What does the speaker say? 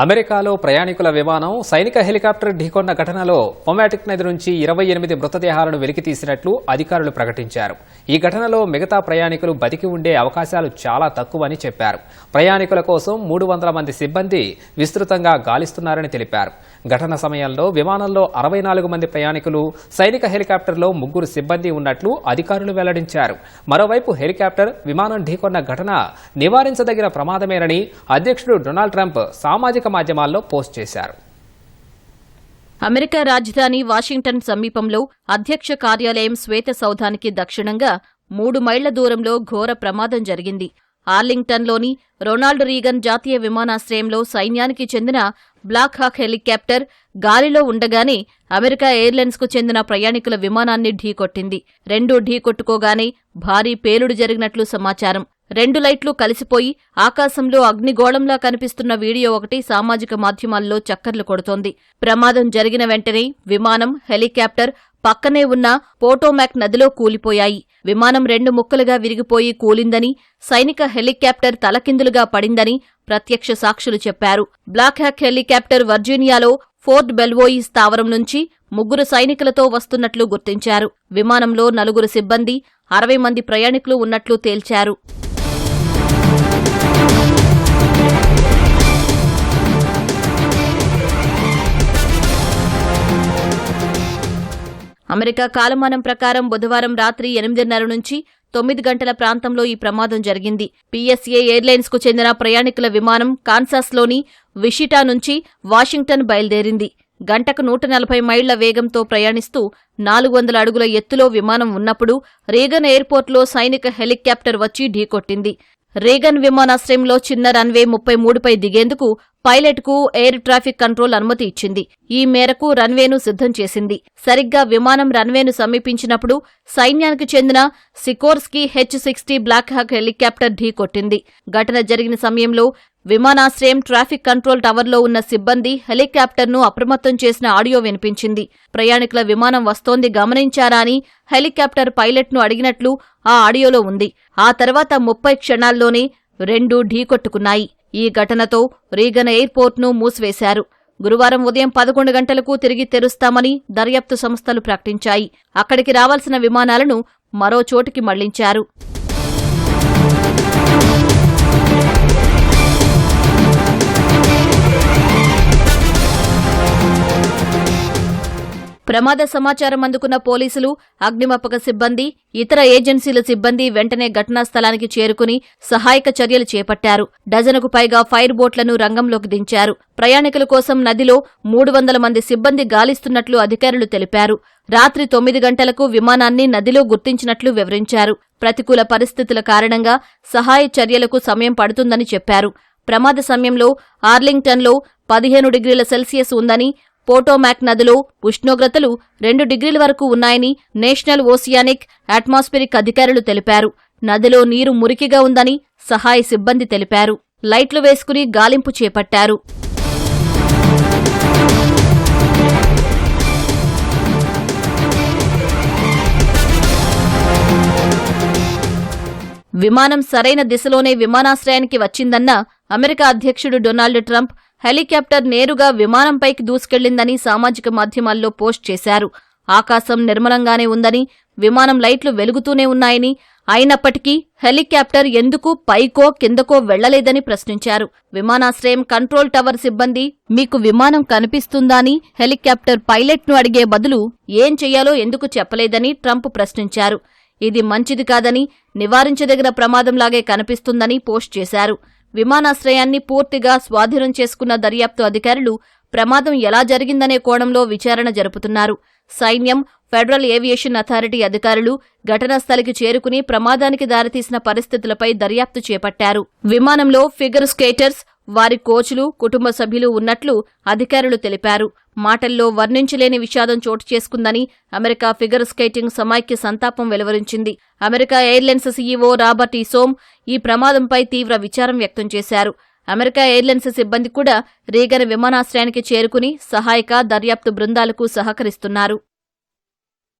అమెరికాలో ప్రయాణికుల విమానం సైనిక హెలికాప్టర్ ఢీకొన్న ఘటనలో పొమాటిక్ నది నుంచి ఇరవై ఎనిమిది మృతదేహాలను వెలికితీసినట్లు అధికారులు ప్రకటించారు. ఈ ఘటనలో మిగతా ప్రయాణికులు బతికి ఉండే అవకాశాలు చాలా తక్కువని చెప్పారు. ప్రయాణికుల కోసం మూడు వందల మంది సిబ్బంది విస్తృతంగా గాలిస్తున్నారని తెలిపారు. ఘటన సమయంలో విమానంలో అరవై నాలుగు మంది ప్రయాణికులు సైనిక హెలికాప్టర్లో ముగ్గురు సిబ్బంది ఉన్నట్లు అధికారులు వెల్లడించారు. మరోవైపు హెలికాప్టర్ విమానం ఢీకొన్న ఘటన నివారించదగిన ప్రమాదమేనని అధ్యక్షుడు డొనాల్డ్ ట్రంప్ సామాజిక మాధ్యమాల్లో పోస్ట్ చేశారు. అమెరికా రాజధాని వాషింగ్టన్ సమీపంలో అధ్యక్ష కార్యాలయం శ్వేత సౌధానికి దక్షిణంగా మూడు మైళ్ళ దూరంలో ఘోర ప్రమాదం జరిగింది. ఆర్లింగ్టన్లోని రొనాల్డ్ రీగన్ జాతీయ విమానాశ్రయంలో సైన్యానికి చెందిన బ్లాక్ హాక్ హెలికాప్టర్ గాలిలో ఉండగానే అమెరికా ఎయిర్లైన్స్కు చెందిన ప్రయాణికుల విమానాన్ని ఢీకొట్టింది. రెండు ఢీకొట్టుకోగానే భారీ పేలుడు జరిగినట్లు సమాచారం. రెండు లైట్లు కలిసిపోయి ఆకాశంలో అగ్నిగోళంలా కనిపిస్తున్న వీడియో ఒకటి సామాజిక మాధ్యమాల్లో చక్కర్లు కొడుతోంది. ప్రమాదం జరిగిన వెంటనే విమానం హెలికాప్టర్ పక్కనే ఉన్న పోటోమాక్ నదిలో కూలిపోయాయి. విమానం రెండు ముక్కలుగా విరిగిపోయి కూలిందని సైనిక హెలికాప్టర్ తలకిందులుగా పడిందని ప్రత్యక్ష సాక్షులు చెప్పారు. బ్లాక్ హ్యాక్ హెలికాప్టర్ వర్జీనియాలో ఫోర్ట్ బెల్వోయి స్థావరం నుంచి ముగ్గురు సైనికులతో వస్తున్నట్లు గుర్తించారు. విమానంలో నలుగురు సిబ్బంది అరవై మంది ప్రయాణికులు ఉన్నట్లు తేల్చారు. అమెరికా కాలమానం ప్రకారం బుధవారం రాత్రి ఎనిమిదిన్నర నుంచి తొమ్మిది గంటల ప్రాంతంలో ఈ ప్రమాదం జరిగింది. పీఎస్ఏ ఎయిర్లైన్స్కు చెందిన ప్రయాణికుల విమానం కాన్సాస్లోని విషిటా నుంచి వాషింగ్టన్ బయలుదేరింది. గంటకు నూట నలభై మైళ్ళ వేగంతో ప్రయాణిస్తూ నాలుగు వందల అడుగుల ఎత్తులో విమానం ఉన్నప్పుడు రేగన్ ఎయిర్పోర్ట్లో సైనిక హెలికాప్టర్ వచ్చి ఢీకొట్టింది. రేగన్ విమానాశ్రయంలో చిన్న రన్వే ముప్పై మూడుపై దిగేందుకు పైలట్కు ఎయిర్ ట్రాఫిక్ కంట్రోల్ అనుమతి ఇచ్చింది. ఈ మేరకు రన్వేను సిద్ధం చేసింది. సరిగ్గా విమానం రన్వేను సమీపించినప్పుడు సైన్యానికి చెందిన Sikorsky H sixty Black Hawk helicopter ఢీకొట్టింది ఘటన జరిగిన సమయంలో విమానాశ్రయం ట్రాఫిక్ కంట్రోల్ టవర్లో ఉన్న సిబ్బంది హెలికాప్టర్ను అప్రమత్తం చేసిన ఆడియో వినిపించింది. ప్రయాణికుల విమానం వస్తోంది గమనించారా అని హెలికాప్టర్ పైలట్ను అడిగినట్లు ఆ ఆడియోలో ఉంది. ఆ తర్వాత ముప్పై క్షణాల్లోనే రెండు ఢీకొట్టుకున్నాయి ఈ ఘటనతో రీగన్ ఎయిర్పోర్ట్ను మూసివేశారు. గురువారం ఉదయం పదకొండు గంటలకు తిరిగి తెరుస్తామని దర్యాప్తు సంస్థలు ప్రకటించాయి. అక్కడికి రావాల్సిన విమానాలను మరో చోటికి మళ్ళించారు. ప్రమాద సమాచారం అందుకున్న పోలీసులు అగ్నిమాపక సిబ్బంది ఇతర ఏజెన్సీల సిబ్బంది వెంటనే ఘటనా స్థలానికి చేరుకుని సహాయక చర్యలు చేపట్టారు. డజనుకు పైగా ఫైర్ బోట్లను రంగంలోకి దించారు. ప్రయాణికుల కోసం నదిలో మూడు వందల మంది సిబ్బంది గాలిస్తున్నట్లు అధికారులు తెలిపారు. రాత్రి తొమ్మిది గంటలకు విమానాన్ని నదిలో గుర్తించినట్లు వివరించారు. ప్రతికూల పరిస్థితుల కారణంగా సహాయ చర్యలకు సమయం పడుతుందని చెప్పారు. ప్రమాద సమయంలో ఆర్లింగ్టన్లో పదిహేను డిగ్రీల సెల్సియస్ ఉందని పోటోమాక్ నదిలో ఉష్ణోగ్రతలు రెండు డిగ్రీల వరకు ఉన్నాయని నేషనల్ ఓసియానిక్ అట్మాస్ఫిరిక్ అధికారులు తెలిపారు. నదిలో నీరు మురికిగా ఉందని సహాయ సిబ్బంది తెలిపారు. లైట్లు వేసుకుని గాలింపు చేపట్టారు. విమానం సరైన దిశలోనే విమానాశ్రయానికి వచ్చిందన్న అమెరికా అధ్యక్షుడు డొనాల్డ్ ట్రంప్ హెలికాప్టర్ నేరుగా విమానంపైకి దూసుకెళ్ళిందని సామాజిక మాధ్యమాల్లో పోస్ట్ చేశారు. ఆకాశం నిర్మలంగానే ఉందని విమానం లైట్లు వెలుగుతూనే ఉన్నాయని అయినప్పటికీ హెలికాప్టర్ ఎందుకు పైకో కిందకో వెళ్ళలేదని ప్రశ్నించారు. విమానాశ్రయం కంట్రోల్ టవర్ సిబ్బంది మీకు విమానం కనిపిస్తుందని హెలికాప్టర్ పైలట్ను అడిగే బదులు ఏం చెయ్యాలో ఎందుకు చెప్పలేదని ట్రంప్ ప్రశ్నించారు. ఇది మంచిది కాదని నివారించదగిన ప్రమాదంలాగే కనిపిస్తుందని పోస్ట్ చేశారు. విమానాశ్రయాన్ని పూర్తిగా స్వాధీనం చేసుకున్న దర్యాప్తు అధికారులు ప్రమాదం ఎలా జరిగిందనే కోణంలో విచారణ జరుపుతున్నారు. సైన్యం ఫెడరల్ ఏవియేషన్ అథారిటీ అధికారులు ఘటనా స్థలికి చేరుకుని ప్రమాదానికి దారితీసిన పరిస్థితులపై దర్యాప్తు చేపట్టారు. విమానంలో ఫిగర్ స్కేటర్స్ వారి కోచ్లు కుటుంబ సభ్యులు ఉన్నట్లు అధికారులు తెలిపారు. మాటల్లో వర్ణించలేని విషాదం చోటు చేసుకుందని అమెరికా ఫిగర్ స్కేటింగ్ సమాఖ్య సంతాపం వెలువరించింది. America Airlines CEO Robert Isom ఈ ప్రమాదంపై తీవ్ర విచారం వ్యక్తం చేశారు. అమెరికా ఎయిర్లైన్స్ సిబ్బంది కూడా రీగన్ విమానాశ్రయానికి చేరుకుని సహాయక దర్యాప్తు బృందాలకు సహకరిస్తున్నారు.